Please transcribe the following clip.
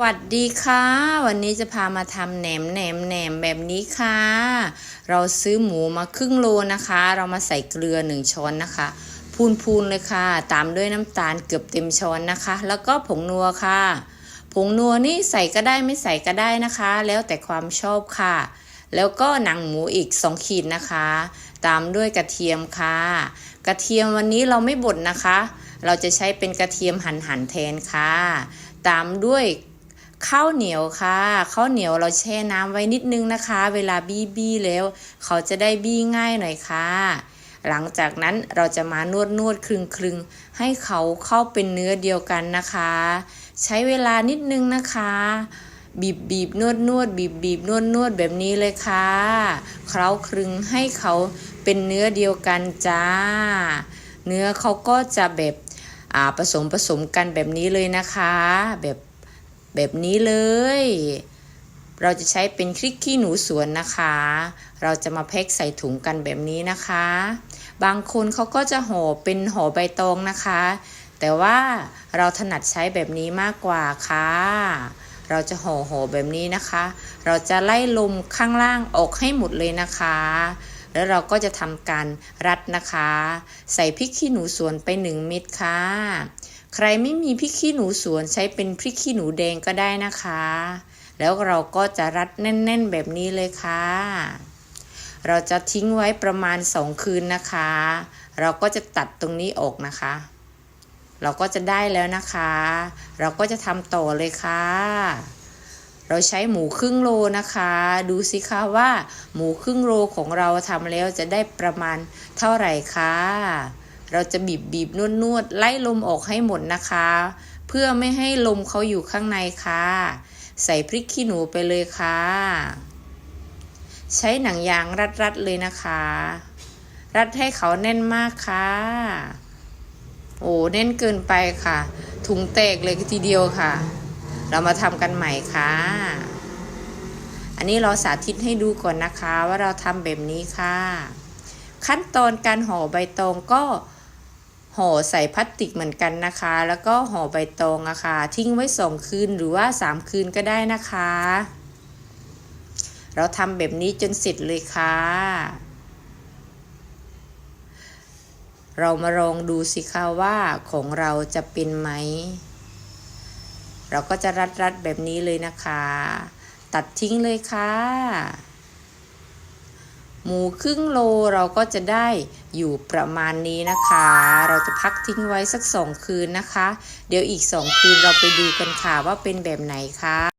สวัสดีค่ะ วันนี้จะพามาทำแหนมแหนมแหนมแบบนี้ค่ะ เราซื้อหมูมาครึ่งโลนะคะ เรามาใส่เกลือหนึ่งช้อนนะคะ พูนๆเลยค่ะ ตามด้วยน้ำตาลเกือบเต็มช้อนนะคะ แล้วก็ผงนัวค่ะ ผงนัวนี่ใส่ก็ได้ไม่ใส่ก็ได้นะคะ แล้วแต่ความชอบค่ะ แล้วก็หนังหมูอีก2ขีดนะคะ ตามด้วยกระเทียมค่ะ กระเทียมวันนี้เราไม่บดนะคะ เราจะใช้เป็นกระเทียมหั่นๆแทนค่ะ ตามด้วย ข้าวเหนียวค่ะข้าวเหนียวเราแช่น้ำไว้นิดนึงนะคะ เวลาบี้บี้แล้ว เขาจะได้บี้ง่ายหน่อยค่ะ หลังจากนั้นเราจะมานวดนวดคลึงคลึงให้เขาเข้าเป็นเนื้อเดียวกันนะคะ ใช้เวลานิดนึงนะคะ บีบบีบนวดนวดบีบบีบนวดนวดแบบนี้เลยค่ะ เคล้าคลึงให้เขาเป็นเนื้อเดียวกันจ้า เนื้อเขาก็จะแบบผสมผสมกันแบบนี้เลยนะคะ แบบ แบบนี้เลย เราจะใช้เป็นคลิกขี้หนูสวนนะคะ เราจะมาแพ็คใส่ถุงกันแบบนี้นะคะ บางคนเขาก็จะห่อเป็นห่อใบตองนะคะ แต่ว่าเราถนัดใช้แบบนี้มากกว่าค่ะ เราจะห่อห่อแบบนี้นะคะ เราจะไล่ลมข้างล่างออกให้หมดเลยนะคะแล้วเราก็จะทำการรัดนะคะ ใส่พริกขี้หนูสวนไปหนึ่งเม็ดค่ะ ใครไม่มีพริกขี้หนูสวนใช้เป็นพริกขี้หนูแดงก็ได้นะคะ แล้วเราก็จะรัดแน่นๆแบบนี้เลยค่ะ เราจะทิ้งไว้ประมาณสองคืนนะคะ เราก็จะตัดตรงนี้ออกนะคะ เราก็จะได้แล้วนะคะ เราก็จะทำต่อเลยค่ะเราใช้หมูครึ่งโลนะคะ ดูสิคะว่าหมูครึ่งโลของเราทำแล้วจะได้ประมาณเท่าไหร่คะ เราจะบีบบีบนวดนวดไล่ลมออกให้หมดนะคะ เพื่อไม่ให้ลมเขาอยู่ข้างในค่ะ ใส่พริกขี้หนูไปเลยค่ะ ใช้หนังยางรัดๆเลยนะคะ รัดให้เขาแน่นมากค่ะ โอ้แน่นเกินไปค่ะ ถุงแตกเลยทีเดียวค่ะ เรามาทำกันใหม่ค่ะอันนี้เราสาธิตให้ดูก่อนนะคะว่าเราทำแบบนี้ค่ะ ขั้นตอนการห่อใบตองก็ ห่อใส่พลาสติกเหมือนกันนะคะ แล้วก็ห่อใบตองอะค่ะ ทิ้งไว้สองคืนหรือว่าสามคืนก็ได้นะคะ เราทำแบบนี้จนเสร็จเลยค่ะ เรามาลองดูสิคะว่าของเราจะเป็นไหม เราก็จะรัดรัดๆแบบนี้เลยนะคะ ตัดทิ้งเลยค่ะ หมูครึ่งโลเราก็จะได้ อยู่ประมาณนี้นะคะ เราจะพักทิ้งไว้สักสองคืนนะคะ เดี๋ยวอีกสองคืนเราไปดูกันค่ะว่าเป็นแบบไหนคะ